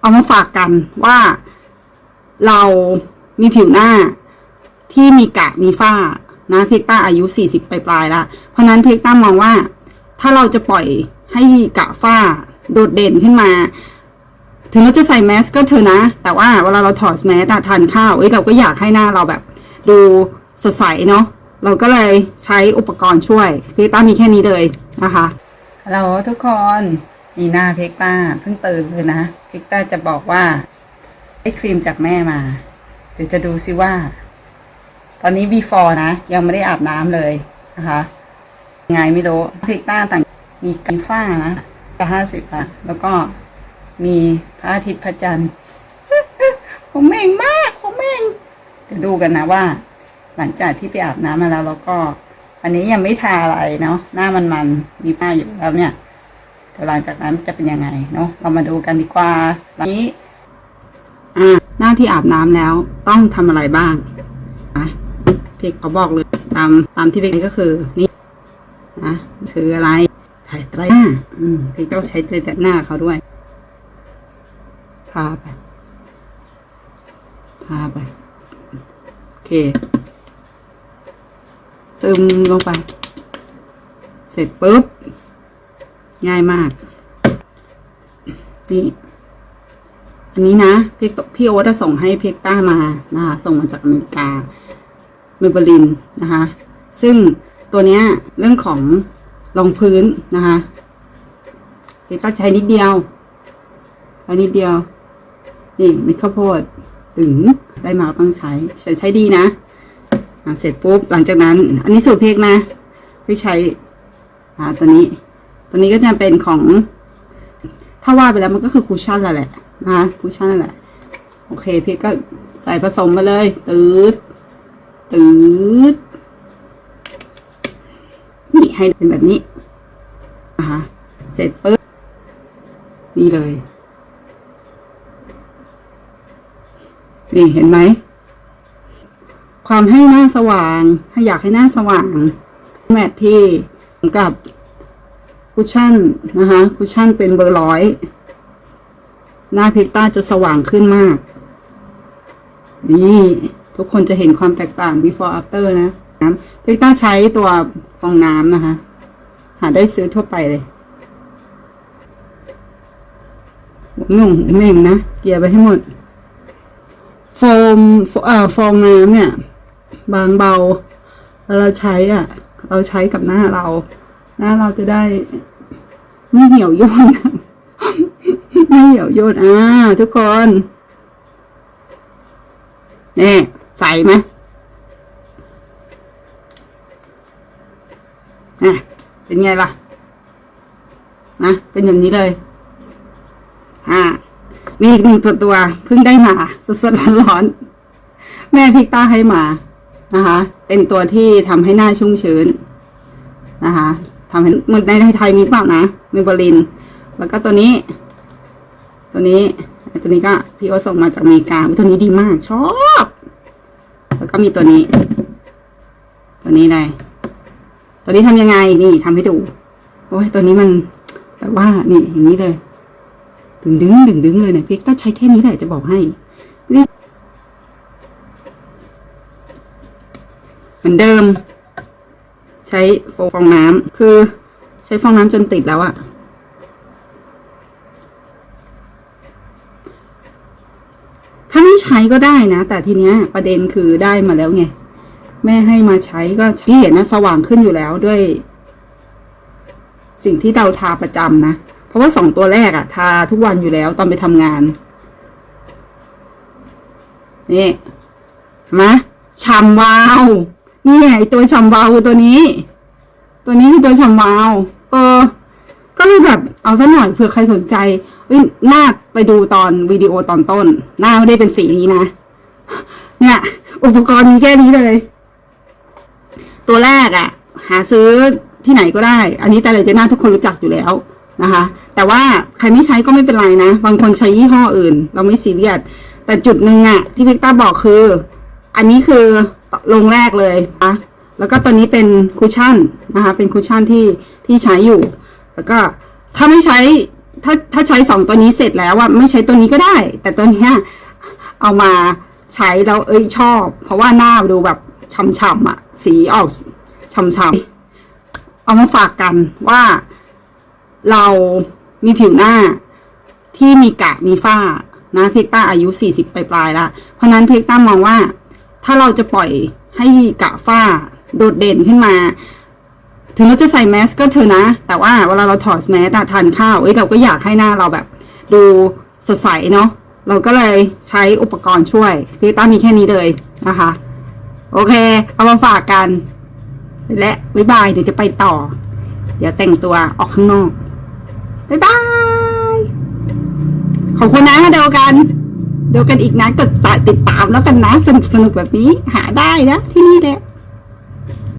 เอามาฝากกันว่าเรามีผิวหน้าที่มีกระมีฝ้านะเพกต้าอายุ 40 ปลายๆละเพราะนั้นเพกต้ามองว่า ถ้าเราจะปล่อยให้กระฝ้าโดดเด่นขึ้นมา ถึงเราจะใส่แมสก็เถอะนะ แต่ว่าเวลาเราถอดแมสทานข้าวเอ้ยเราก็อยากให้หน้าเราแบบ ดูสดใสเนาะเราก็เลยใช้อุปกรณ์ช่วยเพกต้ามีแค่นี้เลยนะคะฮัลโหลทุกคนนี่หน้าเพกต้าเพิ่งตื่นเลยนะ พียกต้าจะบอกว่าได้ครีมจากแม่มา เดี๋ยวจะดูซิว่า ตอนนี้ before นะ ยังไม่ได้อาบน้ำเลยนะคะยังไงไม่รู้พิกต้าต่างมีกีฟ้านะจะห้าสิบอะแล้วก็มีพระอาทิตย์พระจันทร์ผมเม่งมากผมเม่งเดี๋ยวดูกันนะว่า หลังจากที่ไปอาบน้ำมาแล้วแล้วก็ อันนี้ยังไม่ทาอะไรเนาะหน้ามันมันมีฝ้าอยู่แล้วเนี่ย หลังจากนั้นจะเป็นยังไงเนาะเรามาดูกันดีกว่านี้อ่าหน้าที่อาบน้ำแล้วต้องทำอะไรบ้างอะเพกเขาบอกเลยตามตามที่เพกก็คือนี่นะคืออะไรถ่ายไตรหน้าอืมเพกต้องใช้ไตรแต่หน้าเขาด้วยทาไปทาไปโอเคตึมลงไป เสร็จปุ๊บ ง่ายมาก นี่ อันนี้นะพี่พี่โอ๊ตส่งให้เพกต้ามานะคะส่งมาจากอเมริกาเมเบลินนะคะ ซึ่งตัวเนี้ยเรื่องของรองพื้นนะคะเพกต้าใช้นิดเดียวใช้นิดเดียว นี่เม็ดข้าวโพดถึงได้มาต้องใช้ใช้ใช้ดีนะอะเสร็จปุ๊บหลังจากนั้น อันนี้สูตรเพกนะพี่ใช้อ่าตัวนี้ ตัวนี้ก็จะเป็นของ ถ้าว่าไปแล้วมันก็คือคูชั่นแหละแหละนะคูชั่นนั่นแหละ โอเคพี่ก็ใส่ผสมมาเลย ตืดตืดนี่ให้เป็นแบบนี้นะคะเสร็จปุ๊บนี่เลย นี่เห็นไหม ความให้หน้าสว่าง ให้อยากให้หน้าสว่าง แมทที่กับ คุชชั่นนะคะคุชชั่นเป็นเบอร์ร้อยหน้าพิกต้าจะสว่างขึ้นมาก นี่ ทุกคนจะเห็นความแตกต่าง before after นะน้ำพิกต้าใช้ตัวฟองน้ำนะคะ หาได้ซื้อทั่วไปเลยหัวงงหัวเม่งนะ เกลียร์ไปให้หมด โฟมเอ่อฟองน้ำเนี่ย บางเบาแล้วเราใช้อะ เราใช้กับหน้าเรา หน้าเราจะได้ ไม่เหี่ยวย่นไม่เหี่ยวย่นอ่าทุกคนนี่ใส่ไหมอะเป็นไงล่ะนะเป็นอย่างนี้เลยอ่ามีอีกหนึ่งตัวตัวเพิ่งได้มาสดๆร้อนๆแม่พิกต้าให้มานะคะ เป็นตัวที่ทำให้หน้าชุ่มชื้นนะคะ ทำให้เหมือนในไทยมีเปล่านะมเบลิน แล้วก็ตัวนี้ ตัวนี้ตัวนี้ก็พี่โอส่งมาจากอเมริกาตัวนี้ดีมากชอบ แล้วก็มีตัวนี้ ตัวนี้เลยตัวนี้ทำยังไงนี่ทำให้ดูโอ้ยตัวนี้มันแบบว่านี่อย่างนี้เลยดึงดึงดึงดึงเลยเนี่ยพี่ก็ใช้แค่นี้แหละจะบอกให้เหมือนเดิม ใช้ฟองน้ำคือใช้ฟองน้ำจนติดแล้วอะถ้าไม่ใช้ก็ได้นะ แต่ทีเนี้ยประเด็นคือได้มาแล้วไง แม่ให้มาใช้ก็ที่เห็นนะสว่างขึ้นอยู่แล้วด้วย สิ่งที่เราทาประจำนะ เพราะว่าสองตัวแรกอะทาทุกวันอยู่แล้วตอนไปทำงาน นี่เห็นไหมชำวาว นี่ไงตัวชำวาวคือตัวนี้ ตัวนี้คือตัวชำวาว เออ ก็เลยแบบเอาซะหน่อยเผื่อใครสนใจเอ้ยหน้าไปดูตอนวิดีโอตอนต้น หน้าไม่ได้เป็นสีนี้นะ เนี่ย อุปกรณ์มีแค่นี้เลย ตัวแรกอะหาซื้อที่ไหนก็ได้ อันนี้แต่เลยเจน่าทุกคนรู้จักอยู่แล้วนะคะ แต่ว่าใครไม่ใช้ก็ไม่เป็นไรนะ บางคนใช้ยี่ห้ออื่น เราไม่ซีเรียสแต่จุดหนึ่งอะที่พิกต้าบอกคือ อันนี้คือ ลงแรกเลยนะแล้วก็ตัวนี้เป็นคุชชั่นนะคะ เป็นคุชชั่นที่ที่ใช้อยู่ แล้วก็ถ้าไม่ใช้ถ้าถ้าใช้สองตัวนี้เสร็จแล้วอะไม่ใช้ตัวนี้ก็ได้ แต่ตัวนี้เอามาใช้แล้วเอ้ยชอบ เพราะว่าหน้าดูแบบช่ำๆอะสีออกช่ำๆเอามาฝากกันว่าเรามีผิวหน้าที่มีกระมีฝ้านะเพกต้าอายุสี่สิบปลายๆล้วเพราะฉะนั้นเพกต้ามองว่า ถ้าเราจะปล่อยให้กะฝ้าโดดเด่นขึ้นมา ถึงเราจะใส่แมสก็เถอะนะ แต่ว่าเวลาเราถอดแมสทานข้าวเอ้ยเราก็อยากให้หน้าเราแบบ ดูสดใสเนาะเราก็เลยใช้อุปกรณ์ช่วยเพกต้ามีแค่นี้เลยนะคะ โอเค เอามาฝากกัน และบ๊ายบายเดี๋ยวจะไปต่อ เดี๋ยวแต่งตัวออกข้างนอกบ๊ายบายขอบคุณนะเดียวกัน เดียวกันอีกนะกดติดตามแล้วกันนะสนุกสนุกแบบนี้หาได้นะที่นี่แหละ